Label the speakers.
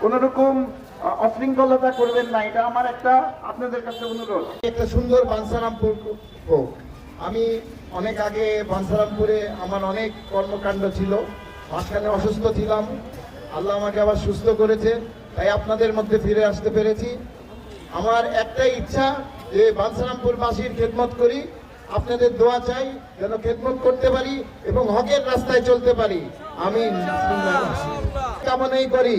Speaker 1: কোন রকম আহ, অশৃঙ্খলতা করবেন না এটা আমার একটা আপনাদের কাছে অনুরোধ।
Speaker 2: একটা সুন্দর বাঞ্ছারামপুর হোক। আমি অনেক আগে বাঞ্ছারামপুরে আমার অনেক কর্মকাণ্ড ছিল। মাঝখানে অসুস্থ ছিলাম। আল্লাহ আমাকে আবার সুস্থ করেছে। তাই আপনাদের মধ্যে ফিরে আসতে পেরেছি। আমার একটাই ইচ্ছা যে বাঞ্ছারামপুরবাসীর খেদমত করি। আপনাদের দোয়া চাই যেন খেদমত করতে পারি এবং হকের রাস্তায় চলতে পারি। আমি কামনাই করি।